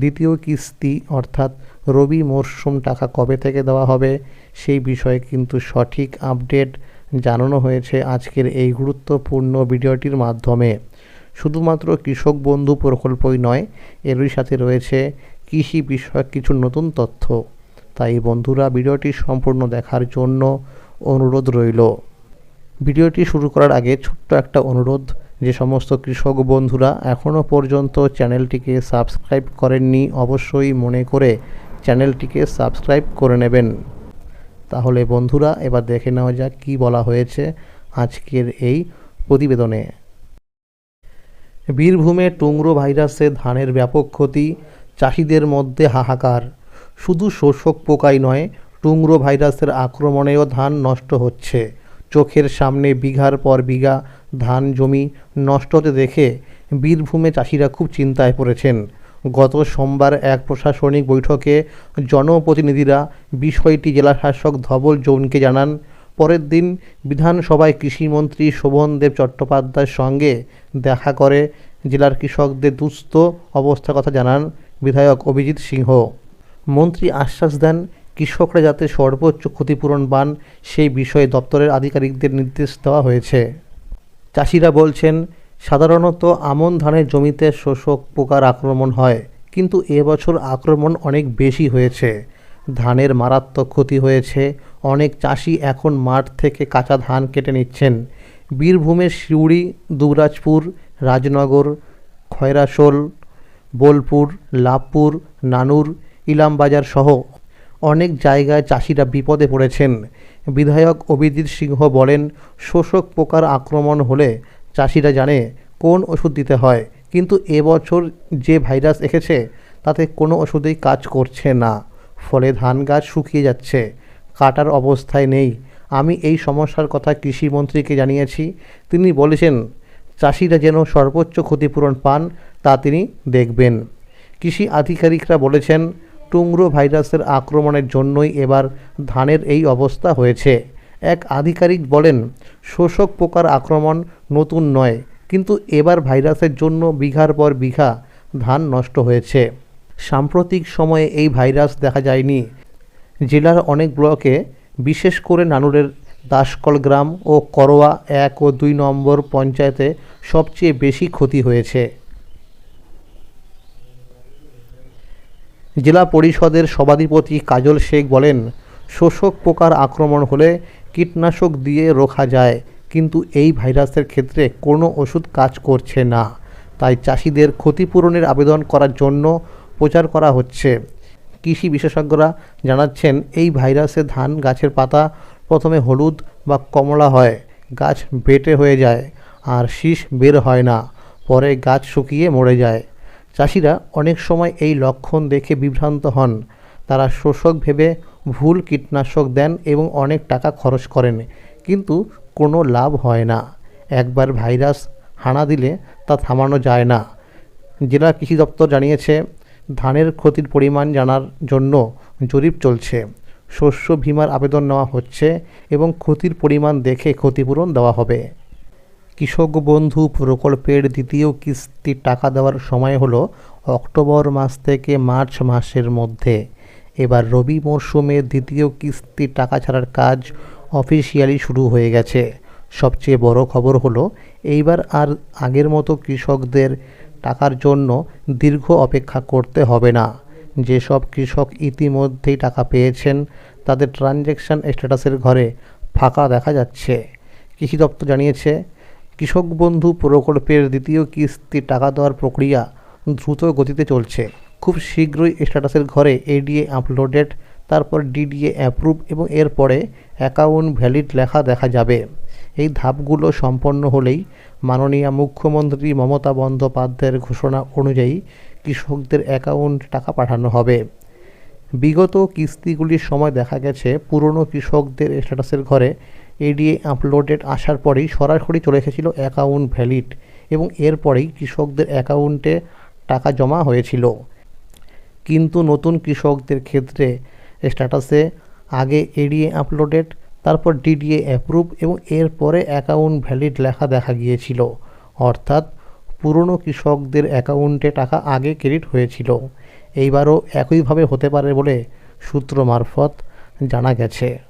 দ্বিতীয় কিস্তি অর্থাৎ রবি মরশুম টাকা কবে থেকে দেওয়া হবে সেই বিষয়ে কিন্তু সঠিক আপডেট জানানো হয়েছে আজকের এই গুরুত্বপূর্ণ ভিডিওটির মাধ্যমে। শুধুমাত্র কৃষক বন্ধু প্রকল্পই নয়, এরই সাথে রয়েছে কৃষি বিষয়ক কিছু নতুন তথ্য। তাই বন্ধুরা, ভিডিওটি সম্পূর্ণ দেখার জন্য অনুরোধ রইল। ভিডিওটি শুরু করার আগে ছোট্ট একটা অনুরোধ যে সমস্ত কৃষক বন্ধুরা এখনও পর্যন্ত চ্যানেলটিকে সাবস্ক্রাইব করেননি, অবশ্যই মনে করে চ্যানেলটিকে সাবস্ক্রাইব করে নেবেন। তাহলে বন্ধুরা, এবার দেখে নেওয়া যাক কী বলা হয়েছে আজকের এই প্রতিবেদনে। বীরভূমে টুংরো ভাইরাসে ধানের ব্যাপক ক্ষতি, চাষিদের মধ্যে হাহাকার। শুধু শোষক পোকাই নয়, টুংরো ভাইরাসের আক্রমণেও ধান নষ্ট হচ্ছে। চোখের সামনে বিঘার পর বিঘা ধান জমি নষ্ট হতে দেখে বীরভূমে চাষিরা খুব চিন্তায় পড়েছেন। গত সোমবার এক প্রশাসনিক বৈঠকে জনপ্রতিনিধিরা বিষয়টি জেলাশাসক ধবল জৌনকে জানান, পরের দিন বিধানসভায় কৃষিমন্ত্রী শোভনদেব চট্টোপাধ্যায়ের সঙ্গে দেখা করে জেলার কৃষকদের দুস্থ অবস্থার কথা জানান বিধায়ক অভিজিৎ সিংহ। মন্ত্রী আশ্বাস দেন কৃষকরা যাতে সর্বোচ্চ ক্ষতিপূরণ পান, সেই বিষয়ে দপ্তরের আধিকারিকদের নির্দেশ দেওয়া হয়েছে। চাষিরা বলছেন, সাধারণত আমন ধানের জমিতে শোষক পোকার আক্রমণ হয়, কিন্তু এবছর আক্রমণ অনেক বেশি হয়েছে। ধানের মারাত্মক ক্ষতি হয়েছে, অনেক চাষি এখন মাঠ থেকে কাঁচা ধান কেটে নিচ্ছেন। বীরভূমের সিউড়ি, দুবরাজপুর, রাজনগর খয়রাশোল বোলপুর, লাভপুর, নানুর, ইলামবাজার সহ অনেক জায়গায় চাষিরা বিপদে পড়েছেন। বিধায়ক অভিজিৎ সিংহ বলেন, শোষক পোকার আক্রমণ হলে চাষিরা জানে কোন ওষুধ দিতে হয়, কিন্তু এবছর যে ভাইরাস এসেছে, তাতে কোনো ওষুধেই কাজ করছে না। ফলে ধান গাছ শুকিয়ে যাচ্ছে। কাটার অবস্থায় নেই। আমি এই সমস্যার কথা কৃষিমন্ত্রীকে জানিয়েছি। তিনি বলেছেন, চাষিরা যেন সর্বোচ্চ ক্ষতিপূরণ পান, তা তিনি দেখবেন। কৃষি আধিকারিকরা বলেছেন টুংরো ভাইরাসের আক্রমণের জন্যই এবার ধানের এই অবস্থা হয়েছে। এক আধিকারিক বলেন, শোষক পোকার আক্রমণ নতুন নয়, কিন্তু এবার ভাইরাসের জন্য বিঘার পর বিঘা ধান নষ্ট হয়েছে। সাম্প্রতিক সময়ে এই ভাইরাস দেখা যায়নি। জেলার অনেক ব্লকে, বিশেষ করে নানুরের দাসকল গ্রাম ও করোয়া এক ও দুই নম্বর পঞ্চায়েতে সবচেয়ে বেশি ক্ষতি হয়েছে। জেলা পরিষদের সভাধিপতি কাজল শেখ বলেন, শোষক পোকার আক্রমণ হলে কীটনাশক দিয়ে রোখা যায়, কিন্তু এই ভাইরাসের ক্ষেত্রে কোনো ওষুধ কাজ করছে না। তাই চাষিদের ক্ষতিপূরণের আবেদন করার জন্য প্রচার করা হচ্ছে। কৃষি বিশেষজ্ঞরা জানাচ্ছেন, এই ভাইরাসে ধান, গাছের পাতা, প্রথমে হলুদ বা কমলা হয়, গাছ বেটে হয়ে যায়, আর শীষ বের হয় না, পরে গাছ শুকিয়ে মরে যায়। চাষিরা অনেক সময় এই লক্ষণ দেখে বিভ্রান্ত হন। তারা শোষক ভেবে ভুল কীটনাশক দেন এবং অনেক টাকা খরচ করেন। কিন্তু কোনো লাভ হয় না। একবার ভাইরাস হানা দিলে তা থামানো যায় না। জেলা কৃষি দপ্তর জানিয়েছে, ধানের ক্ষতির পরিমাণ জানার জন্য জরিপ চলছে। শস্য বিমার আবেদন নেওয়া হচ্ছে এবং ক্ষতির পরিমাণ দেখে ক্ষতিপূরণ দেওয়া হবে। কৃষক বন্ধু প্রকল্পের দ্বিতীয় কিস্তির টাকা দেওয়ার সময় হলো অক্টোবর মাস থেকে মার্চ মাসের মধ্যে। এবার রবি মরশুমে দ্বিতীয় কিস্তির টাকা ছাড়ার কাজ অফিসিয়ালি শুরু হয়ে গেছে। সবচেয়ে বড় খবর হলো, এইবার আর আগের মতো কৃষকদের টাকার জন্য দীর্ঘ অপেক্ষা করতে হবে না। যেসব কৃষক ইতিমধ্যেই টাকা পেয়েছেন, তাদের ট্রানজ্যাকশান স্ট্যাটাসের ঘরে ফাঁকা দেখা যাচ্ছে। কৃষি দপ্তর জানিয়েছে কৃষক বন্ধু প্রকল্পের দ্বিতীয় কিস্তি টাকা দেওয়ার প্রক্রিয়া দ্রুত গতিতে চলছে। খুব শীঘ্রই স্ট্যাটাসের ঘরে এডিএ আপলোডেড তারপর ডিডিএ অ্যাপ্রুভ এবং এরপরে অ্যাকাউন্ট ভ্যালিড লেখা দেখা যাবে। এই ধাপগুলো সম্পন্ন হলেই মাননীয় মুখ্যমন্ত্রী মমতা বন্দ্যোপাধ্যায়ের ঘোষণা অনুযায়ী কৃষকদের অ্যাকাউন্ট টাকা পাঠানো হবে। বিগত কিস্তিগুলির সময় দেখা গেছে পুরনো কৃষকদের স্ট্যাটাসের ঘরে এডিএ আপলোডেড আসার পরেই সরাসরি চলে এসেছিল অ্যাকাউন্ট ভ্যালিড এবং এরপরেই কৃষকদের অ্যাকাউন্টে টাকা জমা হয়েছিল। কিন্তু নতুন কৃষকদের ক্ষেত্রে স্ট্যাটাসে আগে এডিএ আপলোডেড তারপর ডিডিএ অ্যাপ্রুভ এবং এরপরে অ্যাকাউন্ট ভ্যালিড লেখা দেখা গিয়েছিল। অর্থাৎ পুরনো কৃষকদের অ্যাকাউন্টে টাকা আগে ক্রেডিট হয়েছিল। এইবারও একইভাবে হতে পারে বলে সূত্র মারফত জানা গেছে।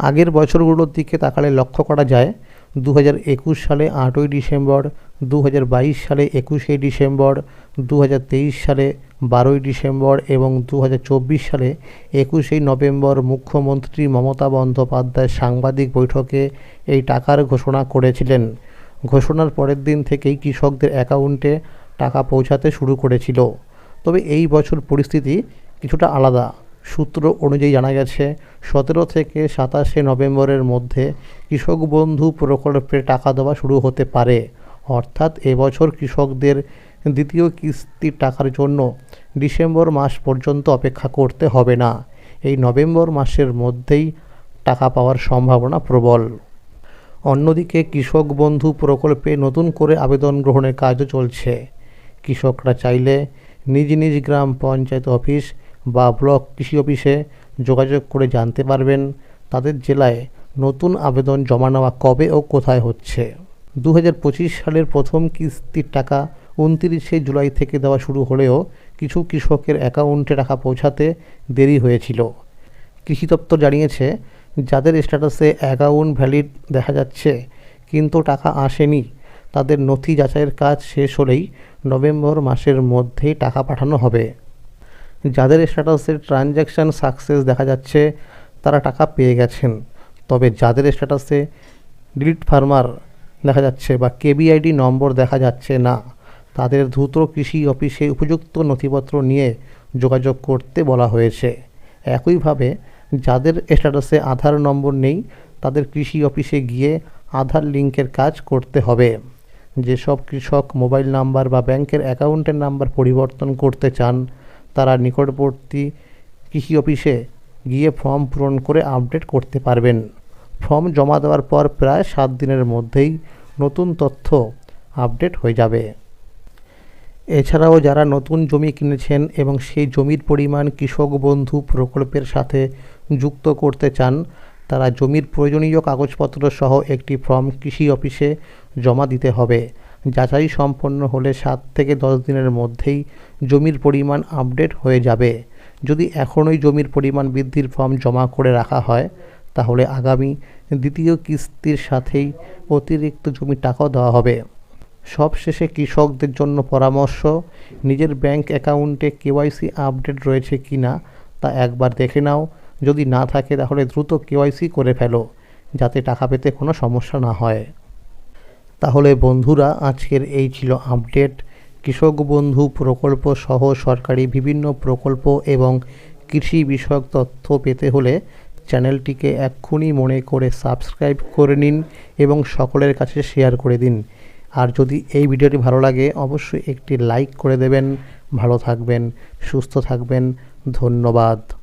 আগের বছরগুলোর দিকে তাকালে লক্ষ্য করা যায় দু হাজার একুশ সালে আটই ডিসেম্বর দু হাজার বাইশ সালে একুশে ডিসেম্বর দু হাজার তেইশ সালে বারোই ডিসেম্বর এবং দু হাজার চব্বিশ সালে একুশেই নভেম্বর মুখ্যমন্ত্রী মমতা বন্দ্যোপাধ্যায় সাংবাদিক বৈঠকে এই টাকার ঘোষণা করেছিলেন। ঘোষণার পরের দিন থেকেই কৃষকদের অ্যাকাউন্টে টাকা পৌঁছাতে শুরু করেছিল। তবে এই বছর পরিস্থিতি কিছুটা আলাদা। সূত্র অনুযায়ী জানা গেছে, সতেরো থেকে সাতাশে নভেম্বরের মধ্যে কৃষক বন্ধু প্রকল্পে টাকা দেওয়া শুরু হতে পারে। অর্থাৎ এবছর কৃষকদের দ্বিতীয় কিস্তির টাকার জন্য ডিসেম্বর মাস পর্যন্ত অপেক্ষা করতে হবে না। এই নভেম্বর মাসের মধ্যেই টাকা পাওয়ার সম্ভাবনা প্রবল। অন্যদিকে কৃষক বন্ধু প্রকল্পে নতুন করে আবেদন গ্রহণের কাজও চলছে। কৃষকরা চাইলে নিজ নিজ গ্রাম পঞ্চায়েত অফিস বা ব্লক কৃষি অফিসে যোগাযোগ করে জানতে পারবেন তাদের জেলায় নতুন আবেদন জমা নেওয়া কবে ও কোথায় হচ্ছে। দু হাজার পঁচিশ সালের প্রথম কিস্তির টাকা উনতিরিশে জুলাই থেকে দেওয়া শুরু হলেও কিছু কৃষকের অ্যাকাউন্টে টাকা পৌঁছাতে দেরি হয়েছিল। কৃষি দপ্তর জানিয়েছে, যাদের স্ট্যাটাসে অ্যাকাউন্ট ভ্যালিড দেখা যাচ্ছে কিন্তু টাকা আসেনি, তাদের নথি যাচাইয়ের কাজ শেষ হলেই নভেম্বর মাসের মধ্যেই টাকা পাঠানো হবে। যাদের স্ট্যাটাসে ট্রানজ্যাকশান সাকসেস দেখা যাচ্ছে, তারা টাকা পেয়ে গেছেন। তবে যাদের স্ট্যাটাসে ডিলিট ফার্মার দেখা যাচ্ছে বা কেবিআইডি নম্বর দেখা যাচ্ছে না, তাদের দ্রুত কৃষি অফিসে উপযুক্ত নথিপত্র নিয়ে যোগাযোগ করতে বলা হয়েছে। একইভাবে, যাদের স্ট্যাটাসে আধার নম্বর নেই, তাদের কৃষি অফিসে গিয়ে আধার লিঙ্কের কাজ করতে হবে। যেসব কৃষক মোবাইল নাম্বার বা ব্যাংকের অ্যাকাউন্টের নাম্বার পরিবর্তন করতে চান তারা নিকটবর্তী কৃষি অফিসে গিয়ে ফর্ম পূরণ করে আপডেট করতে পারবেন। ফর্ম জমা দেওয়ার পর প্রায় সাত দিনের মধ্যেই নতুন তথ্য আপডেট হয়ে যাবে। এছাড়াও যারা নতুন জমি কিনেছেন এবং সেই জমির পরিমাণ কৃষক বন্ধু প্রকল্পের সাথে যুক্ত করতে চান, তারা জমির প্রয়োজনীয় কাগজপত্র সহ একটি ফর্ম কৃষি অফিসে জমা দিতে হবে। যাচাই সম্পন্ন হলে সাত থেকে দশ দিনের মধ্যেই জমির পরিমাণ আপডেট হয়ে যাবে। যদি এখনই জমির পরিমাণ বৃদ্ধির ফর্ম জমা করে রাখা হয়, তাহলে আগামী দ্বিতীয় কিস্তির সাথেই অতিরিক্ত জমির টাকাও দেওয়া হবে। সবশেষে কৃষকদের জন্য পরামর্শ, নিজের ব্যাংক অ্যাকাউন্টে কেওয়াইসি আপডেট রয়েছে কি না তা একবার দেখে নাও। যদি না থাকে, তাহলে দ্রুত কেওয়াইসি করে ফেলো, যাতে টাকা পেতে কোনো সমস্যা না হয়। তাহলে বন্ধুরা, আজকের এই ছিল আপডেট কৃষক বন্ধু প্রকল্প সহ সরকারি বিভিন্ন প্রকল্প এবং কৃষি বিষয়ক তথ্য পেতে হলে চ্যানেলটিকে এক্ষুনি মনে করে সাবস্ক্রাইব করে নিন এবং সকলের কাছে শেয়ার করে দিন। আর যদি এই ভিডিওটি ভালো লাগে, অবশ্যই একটি লাইক করে দেবেন। ভালো থাকবেন, সুস্থ থাকবেন। ধন্যবাদ।